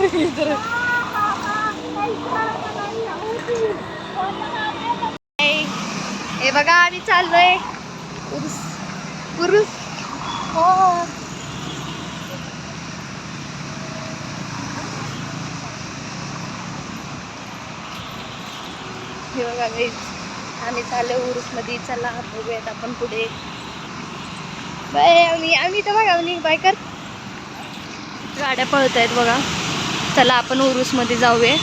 इतर हे बघा आम्ही चाललोय. उरुस. उरुस. हो. हे बघा guys, आम्ही चाललो उरुसमध्ये चला बघूयात आपण पुढे. बाय आम्ही आम्ही तर बघा आम्ही बायकर गाड्या पळत आहेत बघा. चला आपण उरुसमध्ये जाऊया.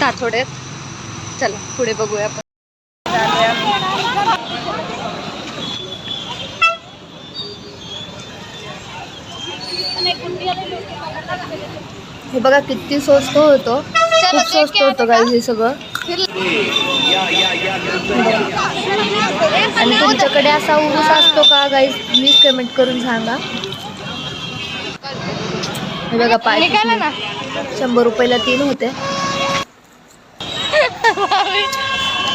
ताथोड्यात. चला पुढे बघूया आपण. हे बघा किती स्वस्त होतो. खूप स्वस्त होतं गाईज हे सगळं. आणि तुमच्याकडे असा उरूस असतो का गाईज प्लीज कमेंट करून सांगा. हे बघा पाय ना. शंभर रुपयाला तीन होते.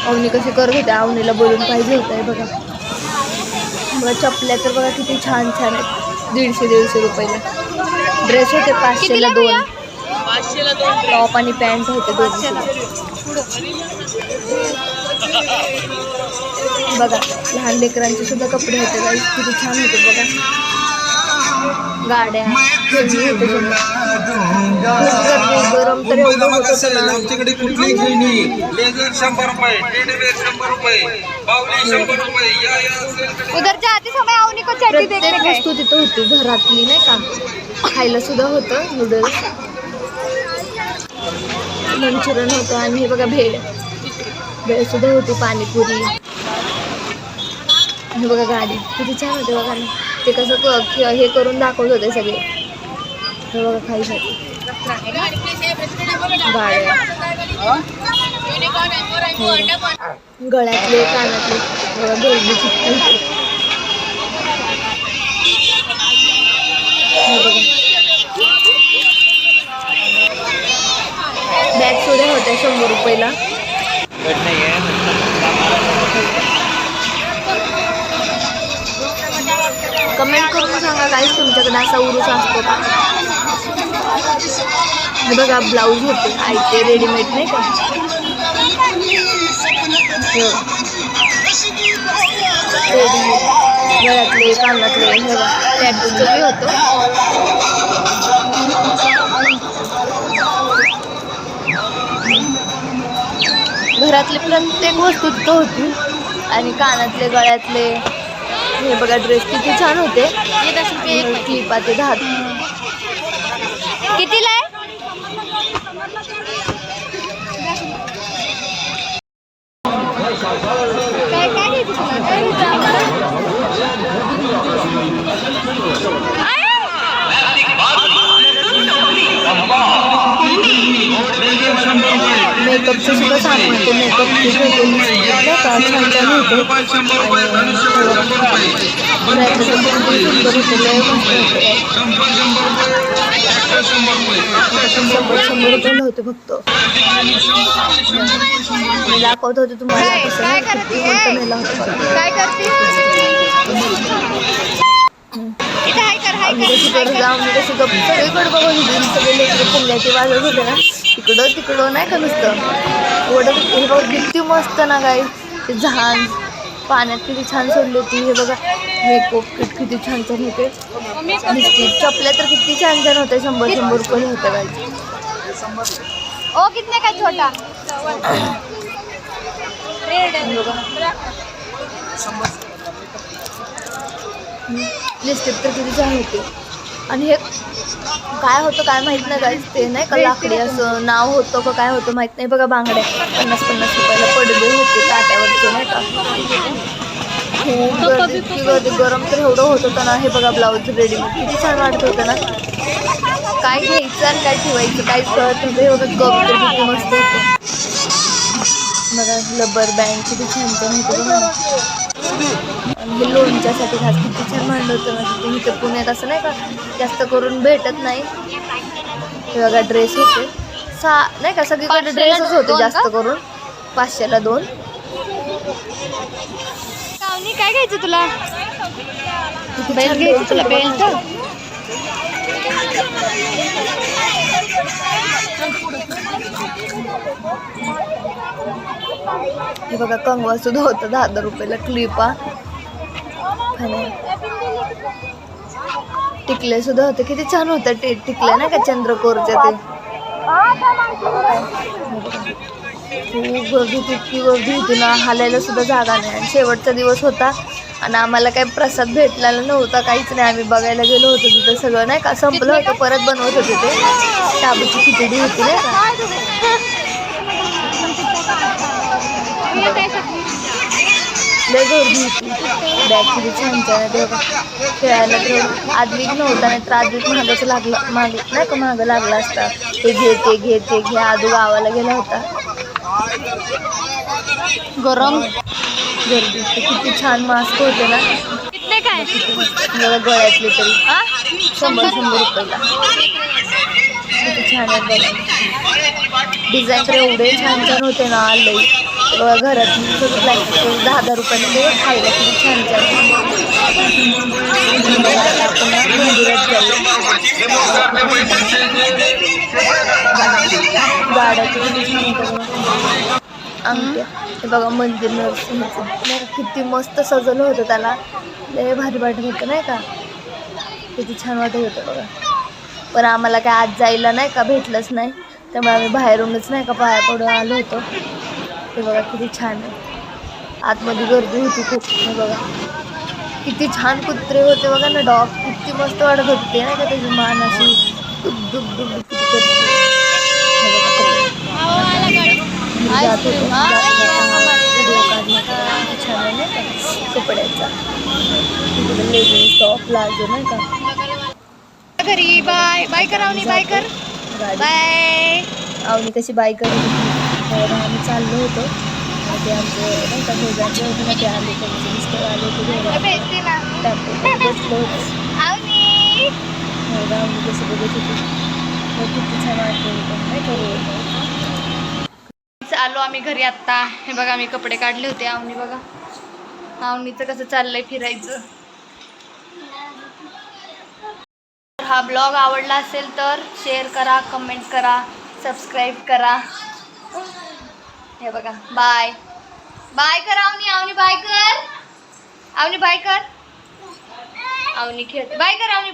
अवनी कशी करत होते अवनीला बोलून पाहिजे होतं हे बघा. बघा चपल्या तर बघा किती छान छान आहेत. दीडशे दीडशे रुपयाला. ड्रेस होते पाचशेला दोन. टॉप आणि पॅन्ट होते दोनशे बघा लहान लेकरांचे सुद्धा कपडे होते. किती छान होते बघा. गाड्या. गरम तर एवढं आमच्याकडे कुठली खेळणी लेझर शंभर रुपये शंभर रुपये बावली शंभर रुपये या या सेलकडे उधर जाते समय आवनी को वस्तू तिथं होती घरातली नाही का? खायला सुद्धा होतं नूडल्स मंचुरियन होतं आणि हे बघा भेळ. भेळ सुद्धा होती पाणीपुरी. हे बघा गाडी. किती छान होते बघा ना. ते कसं क- हे करून दाखवत होते सगळे. हे बघा खायसाठी गाड्या. हो. गळ्यातले कानातले. बघा गर्दी कमेंट करून सांगा काहीच तुमच्याकडे असा उरूस असतो का? हे बघा ब्लाऊज होते. ऐकते रेडीमेड नाही का? हो. रेडीमेड गळ्यातले कानातले हे बघा. टॅटूचं बी होतं. घरातले प्रत्येक वस्तू तिथं होती. आणि कानातले गळ्यातले हे बघा ड्रेस किती छान होते. क्लिपा ते दहा. कितीला आहे? काय घ्यायचं मेकअपचं सुद्धा सामान ते मेकअप किट होते का छान छान होते शंभर शंभर रुपये होते फक्त दाखवत होते तुम्हाला कसं काय नाही, कसं गप्प सगळीकडे बघून सगळे लेकर पुण्याचे वाजत होते ना तिकडं तिकडं नाही का नुसतं? ओढत हे बघ किती मस्त ना काय ते झाड पाण्यात किती छान सोडली होती. हे बघा मेकअप किट किती छान छान होते. चपल्या तर किती छान छान होते. शंभर शंभर रुपये होते काय ओ कितने का छोटा? लिस्टिप तर किती छान होते. आणि हे काय होतं काय माहीत नाही काहीच ते नाही का लाकडी असं नाव होतं का काय होतं माहीत नाही. बघा बांगड्या पन्नास पन्नास रुपयाला पडदे होते ताट्यावरचे नाही का. खूप गर्दी इतकी गर्दी गरम तर एवढं होत होतं ना. हे बघा ब्लाऊज रेडीमेड किती छान वाटत होतं ना. काय घ्यायचं आणि काय ठेवायचं काहीच कळत नव्हतं. हे बघा तर किती मस्त होतं. बघा लबर बँड किती छान पण होतं हे लोणच्यासाठी खास किती छान मांडलं होतं. ना तिथे इथं पुण्यात असं नाही का जास्त करून भेटत नाही. हे बघा ड्रेस होते. सा नाही का सगळीकडे ड्रेसच होते जास्त? करून. पाचशेला दोन. काय घ्यायचं तुला? बेल्ट घ्यायचं तुला बेल्ट. हे बघा कंगवा सुद्धा होतं. दहा दहा रुपयाला क्लिपा आणि टिकले सुद्धा होते किती छान होतं ते टिकले ना का चंद्रकोरचे ते? खूप गर्दी होती गर्दी होती ना. हालायला सुद्धा जागा नाही. आणि शेवटचा दिवस होता. आणि आम्हाला काही प्रसाद भेटलेला नव्हता काहीच नाही. आम्ही बघायला गेलो होतो तिथं सगळं नाही का? संपलं होतं परत बनवत होते ते. शाबूची खिचडी होती नाही का? गर्दी होती. बॅग छान खेळायला आदवीक नव्हता नाही तर आदवीक महागाचं लागलं माग नाही का महागं लागला असता. ते घे ते घे ते घे. आदू गावाला गेला होता. गरम. गर्दी. किती छान मास्क होते ना। कितने काय मला गळ्यातले तरी शंभर शंभर रुपयाला किती छान आहे बघा डिझाईन तर एवढे छान छान होते ना लई घरात सगळं प्लॅस्टिक दहा दहा रुपयाने ते खायला किती छान छान। बघा, आपण मंदिरात जाऊ गाड्या किती छान बघा. हे बघा मंदिर नरसिंहचं. किती मस्त सजवलं होतं त्याला. लय भारी वाटत होतं नाही का? किती छान वाटत होतं बघा. पण आम्हाला काय आज जायला नाही का भेटलंच नाही. त्यामुळे आम्ही बाहेरूनच नाही का पाया पडून आलो होतो. हे बघा किती छान आहे. आतमध्ये गर्दी होती खूप हे बघा. किती छान कुत्रे होते बघा ना डॉग. किती मस्त वाटत होते नाही का त्याची मान अशी दुब जात होते. व्हिडिओ छान आहे नाही का कपड्याचा लेगिन्स टॉप प्लाझो नाही का घरी बाय. बाय कर बाय कर. बाय. आवनी कशी बाय तर आम्ही चाललो होतो. ते आमचे नाही का शेजारचे होते ना ते आले त्यांचे मिस्टर आले होते बसलो होतो. आवनी कशी बघत होती? किती छान वाटत होतं. नाही का? रोड आलो आम्ही घरी आत्ता. हे बघा आम्ही कपडे काढले होते. आवनी बघा. आवनीचं कसं चाललंय फिरायचं. हा ब्लॉग आवडला असेल तर शेअर करा कमेंट करा सबस्क्राईब करा. हे बघा बाय बाय कर आवनी. आवनी बाय कर. आवनी बाय कर. आवनी खेळते बाय कर आवनी